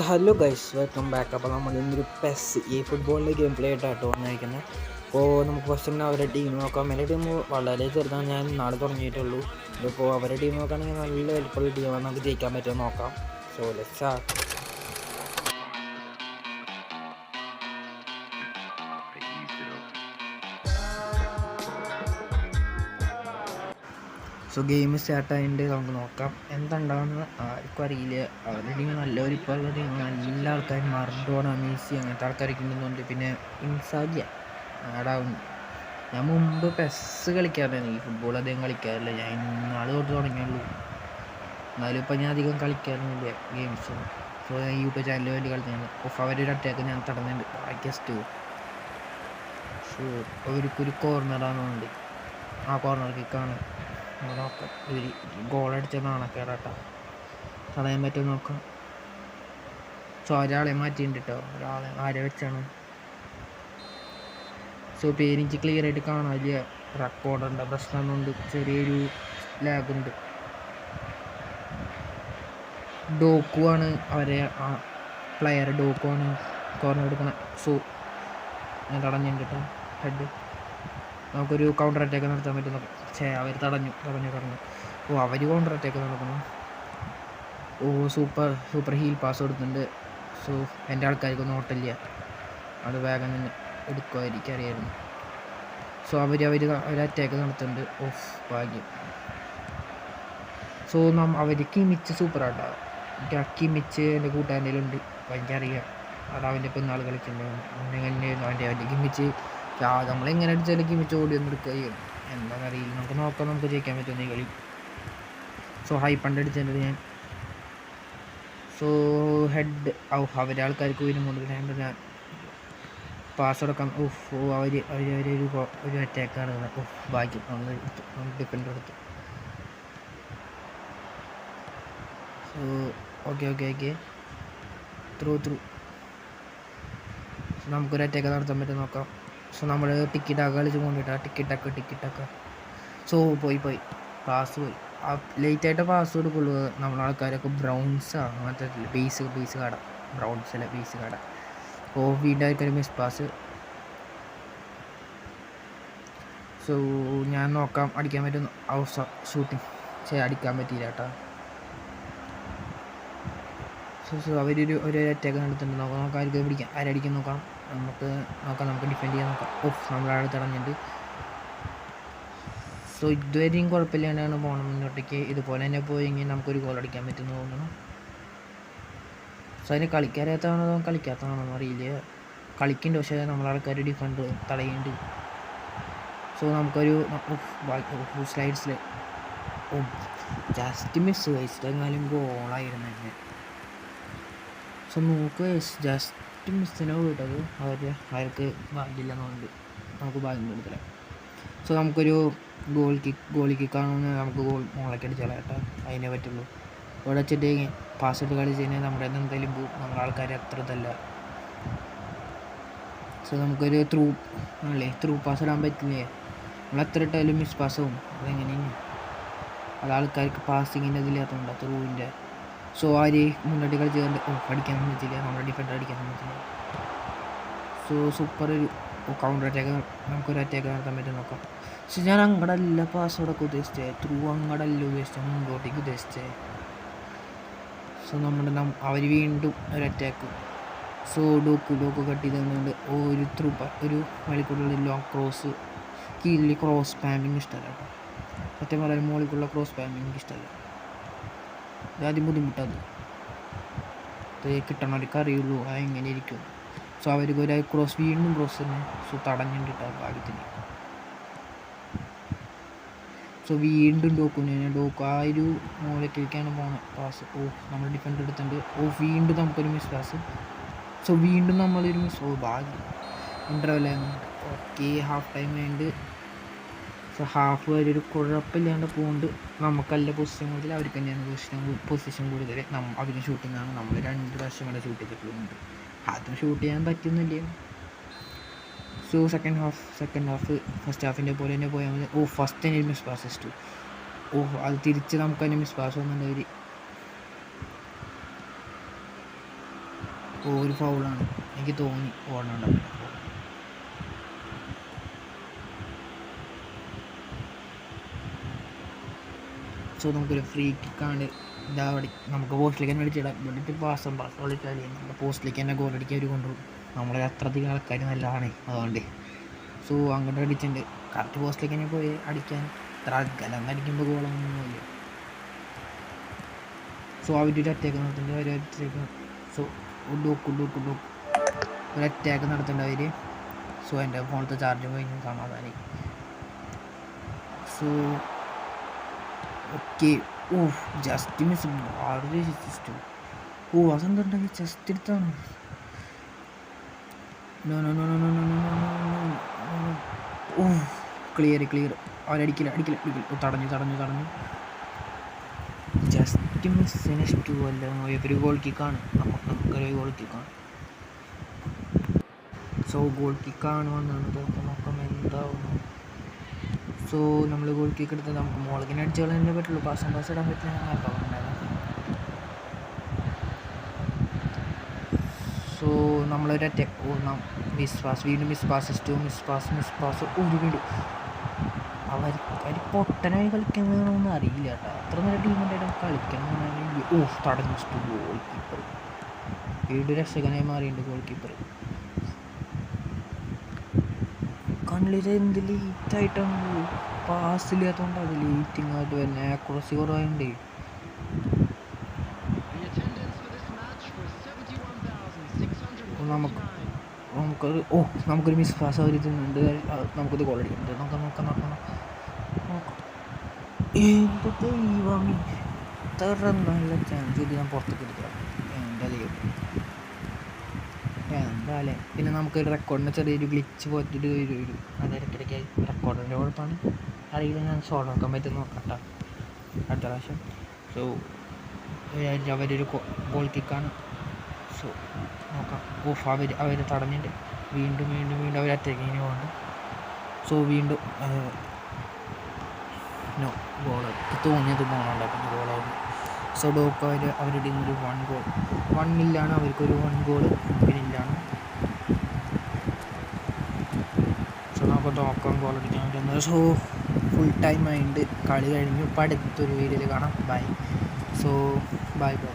So hello guys welcome back അപ്പോൾ നമ്മൾ ഇന്നൊരു പെസ് ഈ ഫുട്ബോളിന്റെ ഗെയിം പ്ലേ ആയിട്ടാണ് വന്നിരിക്കുന്നത് അപ്പോൾ നമുക്ക് ഫസ്റ്റ് തന്നെ അവരുടെ ടീം നോക്കാം. എന്റെ ടീം വളരെ ചെറുതാണ്. ഞാൻ നാളെ തുടങ്ങിയിട്ടുള്ളൂ ഇപ്പോൾ അവരുടെ ടീം നോക്കുകയാണെങ്കിൽ നല്ല എളുപ്പമുള്ള ടീമാണ് നമുക്ക് ജയിക്കാൻ പറ്റുമോ നോക്കാം. So let's so game start ആയതിന്റെ നമുക്ക് നോക്കാം. എന്തുണ്ടാവുമെന്ന് ആർക്കും അറിയില്ല. ഓൾറെഡി നല്ലൊരു ഇപ്പോൾ നല്ല ആൾക്കാർ മർഡോണ മെസ്സി അങ്ങനത്തെ ആൾക്കാരൊക്കെ ഉണ്ടെന്നുണ്ട്. പിന്നെ ഇൻസാഗിയ ആടാവുന്നു. ഞാൻ മുമ്പ് പെസ് കളിക്കാറുണ്ടായിരുന്നു. ഈ ഫുട്ബോൾ അധികം കളിക്കാറില്ല. ഞാൻ ഇന്നാൾ തൊട്ട് തുടങ്ങിയുള്ളൂ. എന്നാലും ഇപ്പം ഞാൻ അധികം കളിക്കാറൊന്നുമില്ല ഗെയിംസ് സോ ഞാൻ യൂട്യൂബ് ചാനലിന് വേണ്ടി കളിക്കുന്നത് ഓഫ് അവരുടെ അറ്റാക്ക് ഞാൻ തടഞ്ഞിട്ടുണ്ട്. ബാക്കിയസ്റ്റ് സോ അവർക്കൊരു കോർണറാണെന്നുണ്ട് ആ കോർണർ കിക്കാണ് നോക്കാം ഇവർ ഗോളടിച്ച നാണക്കേടാട്ടോ. തടയാൻ പറ്റുമോ നോക്കാം. സോ ഒരാളെ മാറ്റിയിട്ടുണ്ട് കേട്ടോ ഒരാളെ ആരെ വെച്ചാണ്? സോ പേരെനിക്ക് ക്ലിയർ ആയിട്ട് കാണാനില്ല റെക്കോർഡുണ്ട് പ്രശ്നമൊന്നുണ്ട്. ചെറിയൊരു ലാഗുണ്ട് ഡോക്കു ആണ് അവരെ ആ പ്ലെയർ ഡോക്കു ആണ് കോർണർ എടുക്കണ. സോ ഞാൻ തടഞ്ഞിട്ടുണ്ട്. ഹെഡ് നമുക്കൊരു കൗണ്ടർ അറ്റാക്ക് നടത്താൻ പറ്റും. ഛേ അവർ തടഞ്ഞു തടഞ്ഞു തടഞ്ഞു. ഓ അവർ കൗണ്ടർ അറ്റാക്ക് നടക്കുന്നു. Oh super super heel pass കൊടുക്കുന്നുണ്ട് സോ എന്റെ ആൾക്കാർക്കൊന്നും ഓട്ടില്ല അത് വേഗം തന്നെ എടുക്കുമായിരിക്കും അറിയായിരുന്നു. സോ അവർ അവർ ഒരു അറ്റാക്ക് നടത്തുന്നുണ്ട്. ഓഫ് ഭാഗ്യം. സോ നാം അവർക്ക് മിച്ച് സൂപ്പർ ആട്ടോ. എനിക്ക് കിമിച്ച് എന്റെ കൂട്ടുകാരന്റെ ഉണ്ട് എനിക്കറിയാം അത് അവന്റെ ഇപ്പം നാൾ കളിക്കുന്നുണ്ട് അങ്ങനെ അവന്റെ അവന്റെ കിമിച്ച്. നമ്മളെങ്ങനെ അടിച്ചാലും കിമിച്ച് ഓടി ഒന്ന് എടുക്കുക എന്താണെന്ന് അറിയില്ല. നമുക്ക് നോക്കാം നമുക്ക് ജയിക്കാൻ പറ്റുന്ന ഈ കളി. സോ ഹൈ പണ്ട് അടിച്ചിട്ടുണ്ട് ഞാൻ. സോ ഹെഡ് ഔ അവരെ ആൾക്കാർക്ക് വരുമ്പോൾ ഞാൻ പാസ് കൊടുക്കാം. ഓഫ് ഓ അവർ അവർ അവരൊരു ഒരു അറ്റാക്കാണ് ഓഫ് ഭാഗ്യം. നമ്മൾ ഡിപ്പെൻഡ് എടുത്തു. So okay okay okay through through നമുക്കൊരു അറ്റാക്ക് നടത്താൻ പറ്റും നോക്കാം. സോ നമ്മൾ ടിക്കറ്റൊക്കെ കളിച്ച് കൊണ്ടിട്ട്. ടിക്കറ്റൊക്കെ ടിക്കറ്റൊക്കെ സോ പോയി പോയി. പാസ് പോയി. ആ ലേറ്റായിട്ട് പാസ് കൊടുക്കുള്ളൂ നമ്മളെ ആൾക്കാരൊക്കെ ബ്രൗൺസാണ് അങ്ങനത്തെ ബേസ് ബേസ് കട. ബ്രൗൺസല്ല ബേസ് കട. അപ്പോൾ വീണ്ടും ആയിരിക്കും മിസ് പാസ് സോ ഞാൻ നോക്കാം അടിക്കാൻ പറ്റും അവസ്ഥ ഷൂട്ടിങ് പക്ഷേ അടിക്കാൻ പറ്റിയില്ല കേട്ടോ. സോ സോ അവരൊരു ഒരു അറ്റാക്ക് നടത്തുന്നുണ്ട്. നോക്കാം നോക്കാം ആർക്ക് പിടിക്കാം. ആരടിക്കാൻ നോക്കാം നമുക്ക് നോക്കാം നമുക്ക് ഡിഫെൻഡ് ചെയ്യാൻ നോക്കാം. ഓഫ് നമ്മളവിടെ തടഞ്ഞിട്ട് സോ ഇതുവരെയും കുഴപ്പമില്ലാണ്ടാണ് പോകണം മുന്നോട്ടേക്ക്. ഇതുപോലെ തന്നെ പോയെങ്കിൽ നമുക്കൊരു ഗോൾ അടിക്കാൻ പറ്റുമെന്ന് തോന്നുന്നു. സോ അതിന് കളിക്കാരാത്താണോ കളിക്കാത്തതാണോ അറിയില്ല. കളിക്കുന്നുണ്ട് പക്ഷേ നമ്മളാൾക്കാർ ഡിഫൻഡ് തടയുന്നുണ്ട്. സോ നമുക്കൊരു സ്ലൈഡ്സിൽ ജസ്റ്റ് മിസ് വയസ്സിലെങ്ങാനും ഗോളായിരുന്നു തന്നെ സോ നോക്ക് ജസ്റ്റ് മിസ്സിനെ വിട്ടത് അവർ അവർക്ക് ഭാഗ്യമില്ലെന്നുണ്ട് നമുക്ക് ഭാഗ്യം കൊടുത്തില്ല. സോ നമുക്കൊരു ഗോൾ കിക്ക് ഗോൾ കിക്കാണെന്ന് നമുക്ക് ഗോൾ മോളൊക്കെ അടിച്ചാൽ കേട്ടോ അതിനെ പറ്റുള്ളൂ. ഇവിടെ വെച്ചിട്ട് പാസ് ഇട്ട് കളിച്ച് കഴിഞ്ഞാൽ നമ്മുടെ എന്തായാലും പോവും നമ്മുടെ ആൾക്കാർ അത്ര ഇതല്ല. സോ നമുക്കൊരു ത്രൂ ആണല്ലേ ത്രൂ പാസ് ഇടാൻ പറ്റില്ലേ? നമ്മൾ എത്ര ഇട്ടാലും മിസ് പാസ് ആവും. അതെങ്ങനെയാണ്? അത് ആൾക്കാർക്ക് പാസിങ്ങിന്റെ ഇതില്ലാത്തതുകൊണ്ട് ത്രൂവിന്റെ സോ ആര് മുന്നോട്ട് കളിച്ച് അടിക്കാൻ പറ്റില്ല നമ്മുടെ ഡിഫൻഡർ അടിക്കാൻ പറ്റില്ല സോ സൂപ്പർ ഒരു കൗണ്ടർ അറ്റാക്ക് നമുക്കൊരു അറ്റാക്ക് നടത്താൻ പറ്റും നോക്കാം. പക്ഷെ ഞാൻ അങ്ങടല്ല പാസ്വേഡൊക്കെ ഉദ്ദേശിച്ചത് ത്രൂ അങ്ങടല്ല ഉദ്ദേശിച്ചത് മുമ്പോട്ടേക്ക് ഉദ്ദേശിച്ചത് സോ നമ്മുടെ അവർ വീണ്ടും ഒരു attack so Doku Doku cut ചെയ്തുകൊണ്ട് ഒരു ത്രൂ ഒരു വഴിക്കുള്ള ലോങ് ക്രോസ് കീഴിൽ ക്രോസ് പാമ്പിങ് ഇഷ്ടമല്ല കേട്ടോ. സത്യം പറയാൻ മുകളിലുള്ള ക്രോസ് പാമ്പിങ് ഇഷ്ടമല്ല ആദ്യം ബുദ്ധിമുട്ടത് അത് കിട്ടണവർക്ക് അറിയുള്ളൂ ആ എങ്ങനെ ഇരിക്കും സോ അവർക്ക് ഒരു ക്രോസ് വീണ്ടും ക്രോസ് തന്നെ. സോ തടഞ്ഞിട്ട് ഭാഗ്യത്തിന്. സോ വീണ്ടും ഡോക്കും ഞാൻ ഡോക്കും ആ ഒരു മൂലക്കിലേക്കാണ് പോകുന്നത് പാസ് ഓ നമ്മൾ ഡിഫൻഡ് എടുത്തിട്ടുണ്ട്. ഓ വീണ്ടും നമുക്കൊരു മിസ് പാസ് സോ വീണ്ടും നമ്മളൊരു മിസ് ഓ ഭാഗ്യം. ഇന്റർവെല്ലാണ് okay half time so half വരെ ഒരു കുഴപ്പമില്ലാണ്ട് പോകുന്നുണ്ട് നമുക്കല്ല പൊസിഷൻ കൂടുതൽ അവർക്ക് തന്നെയാണ് പൊസിഷൻ പൊസിഷൻ കൂടുതൽ. നമ്മൾ ഷൂട്ടിംഗ് ഷൂട്ടിങ്ങാണ് നമ്മൾ രണ്ട് പ്രാവശ്യം കൂടെ ഷൂട്ട് ചെയ്തിട്ടുണ്ട് അതും ഷൂട്ട് ചെയ്യാൻ പറ്റുന്നില്ല. So second half second half first ഹാഫിന്റെ പോലെ തന്നെ പോയാൽ മതി. ഓ ഫസ്റ്റ് തന്നെ മിസ് പാസ് ഇഷ്ടു ഓ അത് തിരിച്ച് നമുക്ക് തന്നെ മിസ് പാസ് വന്നിട്ട് അവർ ഓ ഒരു ഫൗളാണ് എനിക്ക് തോന്നി. ഓടണം ഓടണുണ്ടാവും സോ നമുക്കൊരു ഫ്രീ കിക്ക് ഇതാ അവിടെ നമുക്ക് പോസ്റ്റിലേക്ക് തന്നെ അടിച്ചിടാം. എന്നിട്ട് പാസം പാസ് കളിച്ചാൽ നമ്മുടെ പോസ്റ്റിലേക്ക് തന്നെ ഗോളടിക്കാൻ അവർ കൊണ്ടുപോകും നമ്മളെ അത്രയധികം ആൾക്കാർ നല്ലതാണ്. അതുകൊണ്ട്. സോ അങ്ങോട്ട് അടിച്ചിട്ടുണ്ട്. കറക്റ്റ് പോസ്റ്റിലേക്ക് തന്നെ പോയി അടിക്കാൻ. ഇത്ര അകലം അടിക്കുമ്പോൾ ഗോളൊന്നുമില്ല സോ അവരൊരു അറ്റാക്ക് നടത്തുന്നുണ്ട്. അവർ attack so Doku Doku Doku ഒരു അറ്റാക്ക് നടത്തുന്നുണ്ട് അവർ സോ എന്റെ ഫോണത്തെ ചാർജ് പോയി സമാധാനം so okay oh just miss വളരെ സിസ്റ്റം ഓ അതെന്തുണ്ടെങ്കിൽ ജസ്റ്റ് എടുത്താണ് ഓ ക്ലിയർ ക്ലിയർ അവരടിക്കില്ല അടിക്കില്ല അടിക്കില്ല തടഞ്ഞു തടഞ്ഞു തടഞ്ഞു ജസ്റ്റ് മിസ് ഫിനിഷ് ടു അല്ല ഒരു ഗോൾ കിക്കാണ് നമുക്ക് നമുക്കൊരു ഗോൾ കിക്കാണ് സോ ഗോൾ കിക്കാണ് വന്നത് അപ്പം നമുക്ക് എന്താവുന്നു സോ നമ്മൾ ഗോൾ കിക്ക് എടുത്ത് നമുക്ക് മുളകിന് അടിച്ച് കളയാനേ പറ്റുള്ളൂ. പാസം പാസ് ഇടാൻ പറ്റില്ല. പറഞ്ഞത് സോ നമ്മളൊരു അറ്റാക്ക് ഓ മിസ് പാസ് വീണ്ടും miss pass to miss pass miss pass ഒരു വീണ്ടും. അവർ അവർ പൊട്ടനായി കളിക്കാൻ വേണമെന്ന് അറിയില്ല കേട്ടോ. അത്ര നല്ല ടീമുണ്ടായിട്ട് വേണമെങ്കിൽ ഓ തടഞ്ഞു. ഗോൾ കീപ്പർ വീണ്ടും രക്ഷകനായി മാറിയിട്ടുണ്ട് ഗോൾ കീപ്പർ കണ്ണിലിത് എന്ത് ലേറ്റായിട്ടാണ് പാസ്സില്ലാത്തതുകൊണ്ട് അത് ലേറ്റിംഗ് ആയിട്ട് വരുന്നത് ആക്യുറസി കുറവായുണ്ട്. The attendance for this match was 71,649. നമുക്ക് നമുക്കത് ഓ നമുക്കൊരു മിസ് പാസ് അവർ ഇതുണ്ട് നമുക്കത് കോൾ അടിക്കുന്നുണ്ട്. നമുക്ക് നോക്കാം നോക്കാം എന്തൊക്കെ ഈ വാങ്ങി ഇത്ര നല്ല ചാൻസ് ഇത് ഞാൻ പുറത്തേക്ക് എടുക്കാം. എന്താ ദൈവം എന്താല്ലേ പിന്നെ നമുക്ക് റെക്കോർഡിന് ചെറിയൊരു ഗ്ലിച്ച് പോയിട്ട് വരും അത് ഇടയ്ക്കിടയ്ക്ക് റെക്കോർഡിന്റെ കുഴപ്പമാണ് അറിയില്ല ഞാൻ സോൾവ് ആക്കാൻ പറ്റും നോക്കാം കേട്ടോ അടുത്ത പ്രാവശ്യം. സോ അവരൊരു ഗോൾ കിക്കാണ് സോ നോക്കാം. ഓഫ് അവർ അവർ തടഞ്ഞിട്ട് വീണ്ടും വീണ്ടും വീണ്ടും അവർ അറ്റാക്കിങ്ങിന് പോകുന്നുണ്ട് സോ വീണ്ടും നോ ഗോൾ തോന്നിയത് പോകണുണ്ടായിരുന്നു ഗോളാവും സോ ഡോക്ക് അവർ അവരുടെ ഒരു വൺ ഗോൾ വണ്ണില്ലാണ് അവർക്കൊരു വൺ ഗോൾ നമുക്കിനില്ലാണ് സോ നമുക്ക് നോക്കാം ക്വാളിറ്റി അടിക്കാൻ സോ ഫുൾ ടൈം ആയിട്ട് കളി കഴിഞ്ഞു. ഇപ്പം അടുത്തൊരു വീഡിയോയിൽ കാണാം. By so bye bye